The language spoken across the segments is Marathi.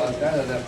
पाच काय हजार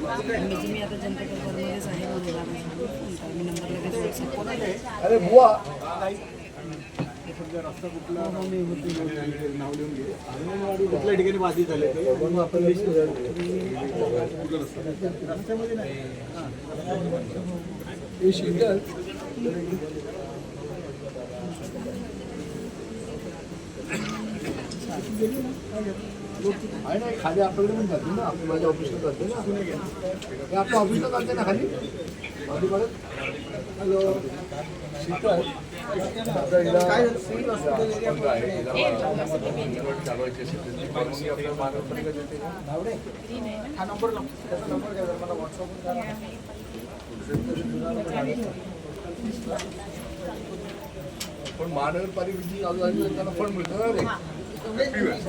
म्हणजे मी आता जनता आहे म्हणजे मी नंबर लगेच व्हॉट्सअप अरे बुवा रस्ता कुठला नाव लिहून घे कुठल्या ठिकाणी बाधित झाले म्हणून आपण रस्त्यामध्ये नाही. हे खाली आपल्याकडे पण जाते ना आपली माझ्या ऑफिसला जाते ना. आपल्या ऑफिसला जाते ना खाली? माझी हॅलो शीतल आहे, देते हा नंबर नंबर घ्या मला पण महानगरपालिकेची चालू झाली त्यांना फंड मिळतो ना रे. Everywhere.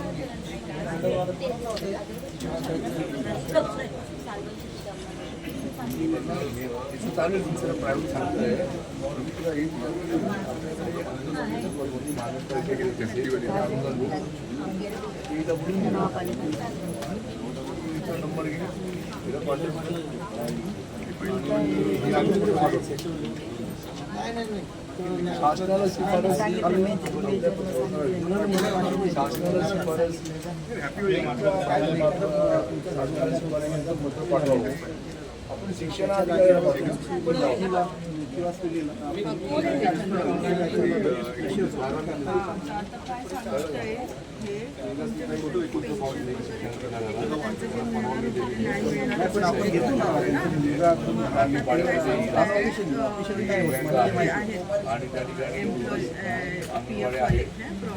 इथं चालू आहे नाही नाही शासनाला शिफारस शासनाला शिफारस शासनाला शिफारस पत्र पाठवावं आपण शिक्षणाधिकाऱ्याला किंवा पण आपण घेतो ना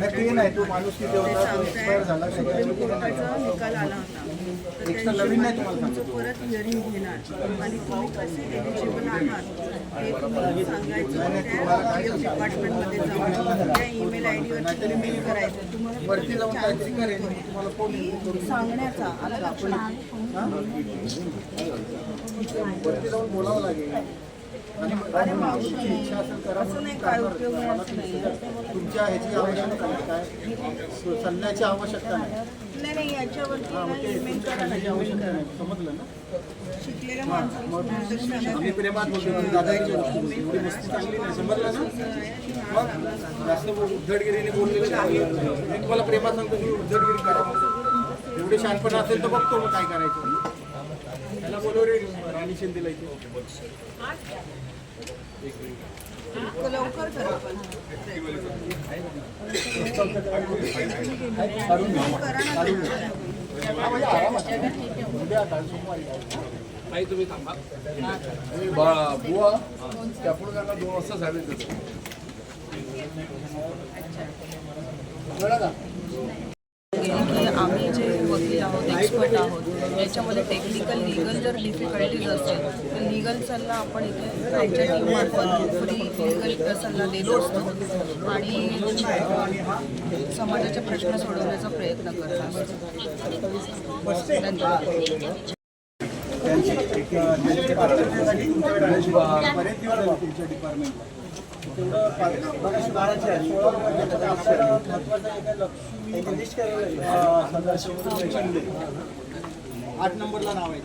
ते नाही तो माणूस किती होता तो एक्सपायर झाला निकाल आला होता एक्स्ट्रा नवीन नाही तुम्हाला परत हिअरिंग घेणार आणि तुम्ही कसे एलिजिबल आहात हे तुम्ही सांगायचं? डिपार्टमेंटमध्ये जाऊन त्या ईमेल आय डीवर करायचं तुम्हाला सांगण्याचा बोलावं लागेल. असं नाही काय उपयोग तुमच्या ह्याची आवश्यकता नाही काय सल्ल्याची आवश्यकता नाही. नाही याच्यावरती ना करा समजलं ना शिकलेल्या माणसांची आम्ही प्रेमात बोलतो दादाच्या गोष्टी एवढी मस्ती चांगली नाही. समजलं ना? मग जास्त उद्धटगिरीने बोललेलं नाही. मी तुम्हाला प्रेमात सांगतो तुम्ही उद्धटगिरी करा. एवढे शहाणपण असेल तर बघतो मग काय करायचं. त्याला बोलव रे राणी शिंदेला इथे. लवकर तुम्ही थांबा बा- बुवा त्या पुढे त्यांना दोन वाजता झाले त्याचं कळलं का की आम्ही जे वकील आहोत एक्सपर्ट आहोत याच्यामध्ये टेक्निकल लिगल जर डिफिकल्टीज असेल तर लिगल सल्ला आपण इथे आमच्या टीममार्फत फ्री लिगल सल्ला देतो असतो आणि समाजाचे प्रश्न सोडवण्याचा प्रयत्न करत धन्यवाद. त्यांची एक त्यांच्या पात्रतेसाठी डिपार्टमेंटला तेवढं पा- बघा, आहे. सोळा आहे. लक्ष्मी आठ नंबरला नाव आहे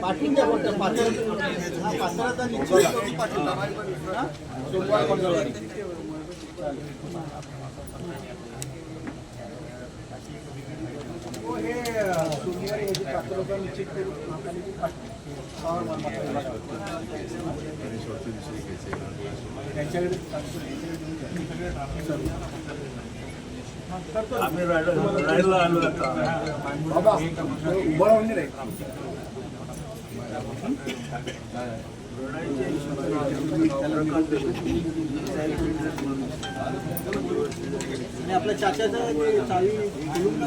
पाठवून द्या फक्त पाचरा पाचराचा निश्चित करून पाठवून द्या. सोमवार मंगळवारी हो, हे अं, सोमवारी याची पात्रता निश्चित करून महापालिकेत पाठवू. पवार मामा. त्यांच्याकडे बाबा उभं राहून नाही आणि आपल्या चाच्याचं चावी घेऊन